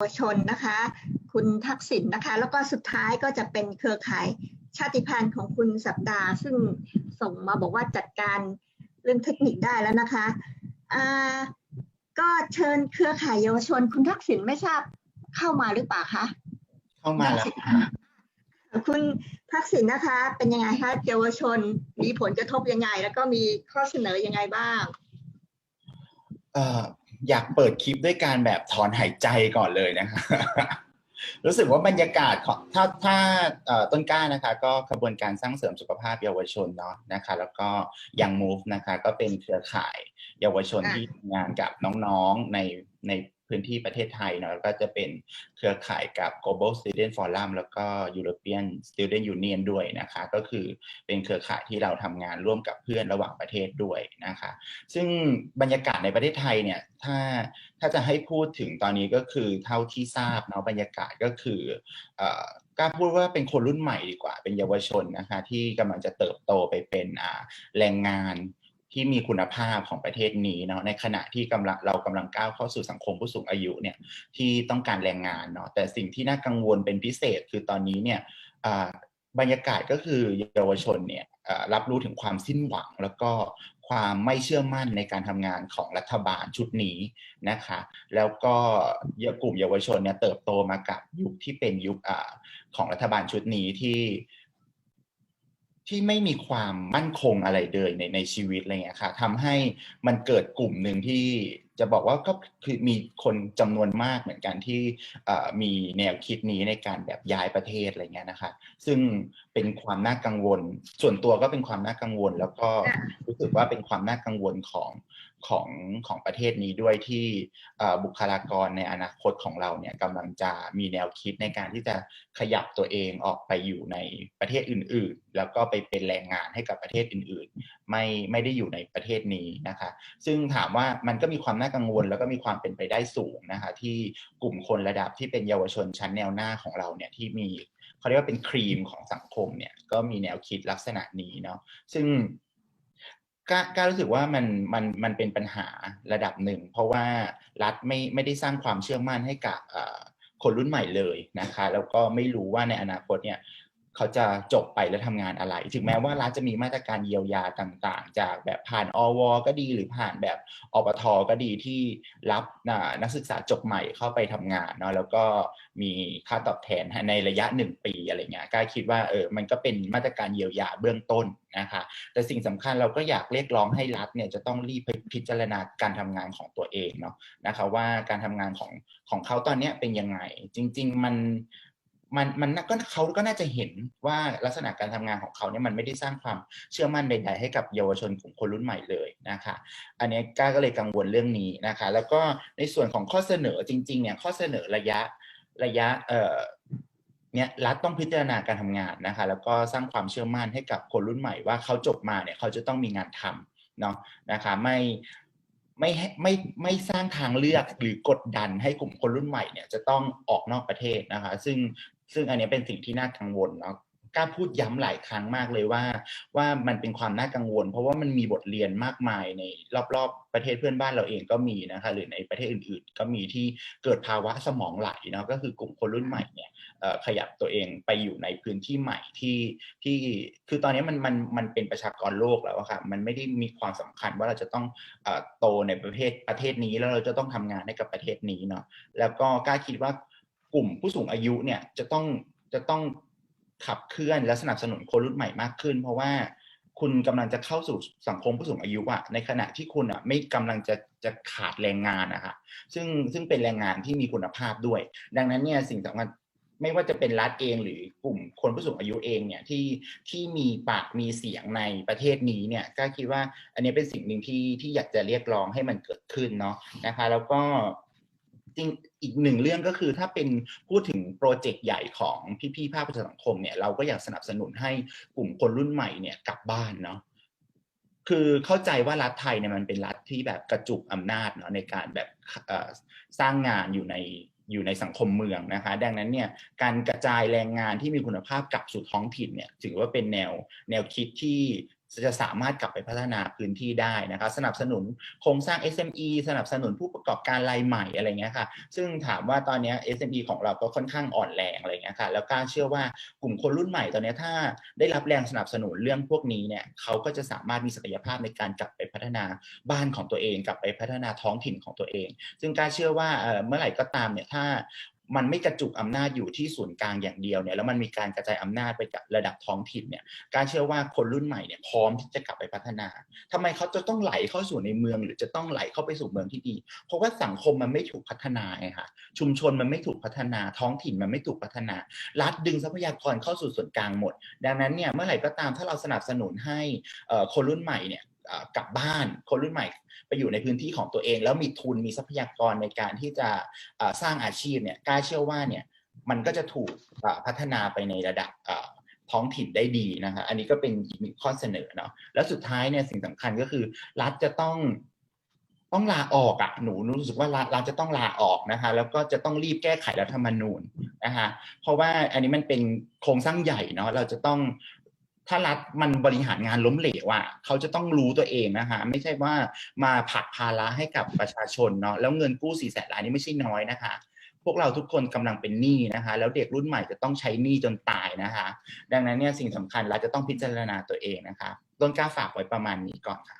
วชนนะคะ คุณทักษิณนะคะ แล้วก็สุดท้ายก็จะเป็นเครือข่ายชาติพันธุ์ของคุณสัปดาห์ ซึ่งส่งมาบอกว่าจัดการเรื่องเทคนิคได้แล้วนะคะอ่าก็เชิญเครือข่ายเยาวชน คุณทักษิณไม่ทราบเข้ามาหรือเปล่าคะเข้ามาแล้วค่ะคุณทักษิณนะคะ เป็นยังไงคะเยาวชนมีผลกระทบยังไง แล้วก็มีข้อเสนอยังไงบ้างเอ่ออยากเปิดคลิปด้วยการแบบถอนหายใจก่อนเลยนะคะรู้สึกว่าบรรยากาศของถ้าถ้าเอ่อต้นกล้านะคะ ก็กระบวนการสร้างเสริมสุขภาพเยาวชนเนาะนะคะ แล้วก็ยังมูฟนะคะ ก็เป็นเครือข่ายเยาวชนค่ะที่ทำงานกับน้องๆในใน พื้นที่ประเทศไทยเนาะแล้วก็จะเป็นเครือข่ายกับ Global Student Forum แล้วก็ European Student Union ด้วยนะคะ ก็คือเป็นเครือข่ายที่เราทำงานร่วมกับเพื่อนระหว่างประเทศด้วยนะคะ ซึ่งบรรยากาศในประเทศไทยเนี่ยถ้าถ้าจะให้พูดถึงตอนนี้ก็คือเท่าที่ทราบเนาะบรรยากาศก็คือกล้าพูดว่าเป็นคนรุ่นใหม่ดีกว่าเป็นเยาวชนนะคะที่กำลังจะเติบโตไปเป็นแรงงาน ที่มีคุณภาพของประเทศนี้เนาะในขณะที่กำลังเรากำลังก้าวเข้าสู่สังคมผู้สูงอายุเนี่ยที่ต้องการแรงงานเนาะแต่สิ่งที่น่ากังวลเป็นพิเศษคือตอนนี้เนี่ยบรรยากาศก็คือเยาวชนเนี่ยรับรู้ถึงความสิ้นหวัง แล้วก็ความไม่เชื่อมั่นในการทำงานของรัฐบาลชุดนี้นะคะ แล้วก็กลุ่มเยาวชนเนี่ยเติบโตมากับยุคที่เป็นยุคอของรัฐบาลชุดนี้ที่ ที่ไม่มีความมั่นคงอะไรเลยในในชีวิตอะไรเงี้ยค่ะทำให้มันเกิดกลุ่มหนึ่งที่จะบอกว่าก็คือมีคนจำนวนมากเหมือนกันที่เอ่อมีแนวคิดนี้ในการแบบย้ายประเทศอะไรเงี้ยนะคะซึ่งเป็นความน่ากังวล ส่วนตัวก็เป็นความน่ากังวล แล้วก็ค่ะรู้สึกว่าเป็นความน่ากังวลของ ของของประเทศนี้ด้วยที่บุคลากรในอนาคตของเราเนี่ยกำลังจะมีแนวคิดในการที่จะขยับตัวเองออกไปอยู่ในประเทศอื่น ๆ แล้วก็ไปเป็นแรงงานให้กับประเทศอื่น ๆ ไม่ไม่ได้อยู่ในประเทศนี้นะคะ ซึ่งถามว่ามันก็มีความน่ากังวล แล้วก็มีความเป็นไปได้สูงนะคะที่กลุ่มคนระดับที่เป็นเยาวชนชั้นแนวหน้าของเราเนี่ยที่มีเขาเรียกว่าเป็นครีมของสังคมเนี่ยก็มีแนวคิดลักษณะนี้เนาะซึ่ง ก้ารู้สึกว่ามันมันมันเป็นปัญหาระดับหนึ่ง เพราะว่ารัฐไม่ไม่ได้สร้างความเชื่อมั่นให้กับคนรุ่นใหม่เลยนะคะ แล้วก็ไม่รู้ว่าในอนาคตเนี่ย เขาจะจบไปแล้วทำงานอะไร ถึงแม้ว่ารัฐจะมีมาตรการเยียวยาต่างๆ จากแบบผ่านอวก็ดีหรือผ่านแบบอปทก็ดีที่รับอ่านักศึกษาจบใหม่เข้าไปทำงานเนาะแล้วก็มีค่าตอบแทนในระยะหนึ่งปีอะไรเงี้ยกล้าคิดว่าเออมันก็เป็นมาตรการเยียวยาเบื้องต้นนะคะแต่สิ่งสำคัญเราก็อยากเรียกร้องให้รัฐเนี่ยจะต้องรีบพิจารณาการทำงานของตัวเองเนาะนะคะว่าการทำงานของของเขาตอนเนี้ยเป็นยังไง จริง ๆ มัน มันมันก็เขาก็น่าจะเห็นว่าลักษณะการทำงานของเขาเนี่ยมันไม่ได้สร้างความเชื่อมั่นใด ๆ ให้กับเยาวชนกลุ่มคนรุ่นใหม่เลยนะคะ อันนี้ก้าก็เลยกังวลเรื่องนี้นะคะ แล้วก็ในส่วนของข้อเสนอจริงๆเนี่ยข้อเสนอระยะระยะเอ่อเนี่ยรัฐต้องพิจารณาการทำงานนะคะ แล้วก็สร้างความเชื่อมั่นให้กับคนรุ่นใหม่ว่าเขาจบมาเนี่ยเขาจะต้องมีงานทำเนาะนะคะไม่ไม่ให้ไม่ไม่สร้างทางเลือกหรือกดดันให้กลุ่มคนรุ่นใหม่เนี่ยจะต้องออกนอกประเทศนะคะ ซึ่ง ซึ่งอันนี้เป็นสิ่งที่น่ากังวลเนาะกล้าพูดย้ำหลายครั้งมากเลยว่า ว่ามันเป็นความน่ากังวล เพราะว่ามันมีบทเรียนมากมายในรอบๆประเทศเพื่อนบ้านเราเองก็มีนะคะหรือในประเทศอื่น ๆ ก็มีที่เกิดภาวะสมองไหลเนาะก็คือกลุ่มคนรุ่นใหม่เนี่ยขยับตัวเองไปอยู่ในพื้นที่ใหม่ที่ที่คือตอนนี้มันมันมันเป็นประชากรโลกแล้วค่ะมันไม่ได้มีความสำคัญว่าเราจะต้องอโตในประเทศประเทศนี้แล้วเราจะต้องทำงานให้กับประเทศนี้เนาะแล้วก็กล้าคิดว่า กลุ่มผู้สูงอายุเนี่ยจะต้องจะต้องขับเคลื่อนและสนับสนุนคนรุ่นใหม่มากขึ้น เพราะว่าคุณกำลังจะเข้าสู่สังคมผู้สูงอายุอะในขณะที่คุณอะไม่กำลังจะจะขาดแรงงานนะคะซึ่งซึ่งเป็นแรงงานที่มีคุณภาพด้วย ดังนั้นเนี่ยสิ่งสำคัญไม่ว่าจะเป็นรัฐเองหรือกลุ่มคนผู้สูงอายุเองเนี่ยที่ที่มีปากมีเสียงในประเทศนี้เนี่ยก็คิดว่าอันนี้เป็นสิ่งหนึ่งที่ที่อยากจะเรียกร้องให้มันเกิดขึ้นเนาะนะคะ แล้วก็ จริงอีกหนึ่งเรื่องก็คือถ้าเป็นพูดถึงโปรเจกต์ใหญ่ของพี่ๆภาคประชาสังคมเนี่ยเราก็อยากสนับสนุนให้กลุ่มคนรุ่นใหม่เนี่ยกลับบ้านเนาะคือเข้าใจว่ารัฐไทยเนี่ยมันเป็นรัฐที่แบบกระจุกอำนาจเนาะในการแบบสร้างงานอยู่ในอยู่ในสังคมเมืองนะคะ ดังนั้นเนี่ยการกระจายแรงงานที่มีคุณภาพกลับสู่ท้องถิ่นเนี่ยถือว่าเป็นแนวแนวคิดที่ จะสามารถกลับไปพัฒนาพื้นที่ได้นะคะสนับสนุนโครงสร้าง SME สนับสนุนผู้ประกอบการรายใหม่อะไรเงี้ยค่ะ ซึ่งถามว่าตอนนี้ SME ของเราก็ค่อนข้างอ่อนแรงอะไรเงี้ยค่ะแล้วกล้าเชื่อว่ากลุ่มคนรุ่นใหม่ตอนนี้ถ้าได้รับแรงสนับสนุนเรื่องพวกนี้เนี่ยเขาก็จะสามารถมีศักยภาพในการกลับไปพัฒนาบ้านของตัวเอง กลับไปพัฒนาท้องถิ่นของตัวเอง ซึ่งกล้าเชื่อว่าเมื่อไหร่ก็ตามเนี่ยถ้า มันไม่กระจุกอำนาจอยู่ที่ศูนย์กลางอย่างเดียวเนี่ยแล้วมันมีการกระจายอำนาจไปกับระดับท้องถิ่นเนี่ยกล้าเชื่อว่าคนรุ่นใหม่เนี่ยพร้อมที่จะกลับไปพัฒนาทำไมเขาจะต้องไหลเข้าสู่ในเมือง หรือจะต้องไหลเข้าไปสู่เมืองที่ดี เพราะว่าสังคมมันไม่ถูกพัฒนาไงคะชุมชนมันไม่ถูกพัฒนาท้องถิ่นมันไม่ถูกพัฒนา รัฐดึงทรัพยากรเข้าสู่ส่วนกลางหมด ดังนั้นเนี่ยเมื่อไหร่ก็ตามถ้าเราสนับสนุนให้คนรุ่นใหม่เนี่ย กลับบ้านคนรุ่นใหม่ไปอยู่ในพื้นที่ของตัวเอง แล้วมีทุนมีทรัพยากรในการที่จะสร้างอาชีพเนี่ยกล้าเชื่อว่าเนี่ยมันก็จะถูกพัฒนาไปในระดับท้องถิ่นได้ดีนะคะอันนี้ก็เป็นอีกข้อเสนอเนาะแล้วสุดท้ายเนี่ยสิ่งสำคัญก็คือ รัฐจะต้องต้องลาออกอะ่ะหนูรู้สึกว่ารัฐรัฐจะต้องลาออกนะคะแล้วก็จะต้องรีบแก้ไขรัฐธรรมนูญนะคะเพราะว่าอันนี้มันเป็นโครงสร้างใหญ่เนาะเราจะต้อง ถ้ารัฐมันบริหารงานล้มเหลวอะเขาจะต้องรู้ตัวเองนะคะไม่ใช่ว่ามาผลักภาระให้กับประชาชนเนาะแล้วเงินกู้สี่แสนล้านนี่ไม่ใช่น้อยนะคะ พวกเราทุกคนกำลังเป็นหนี้นะคะ แล้วเด็กรุ่นใหม่จะต้องใช้หนี้จนตายนะคะ ดังนั้นเนี่ยสิ่งสำคัญรัฐจะต้องพิจารณาตัวเองนะคะต้นกล้าฝากไว้ประมาณนี้ก่อนค่ะ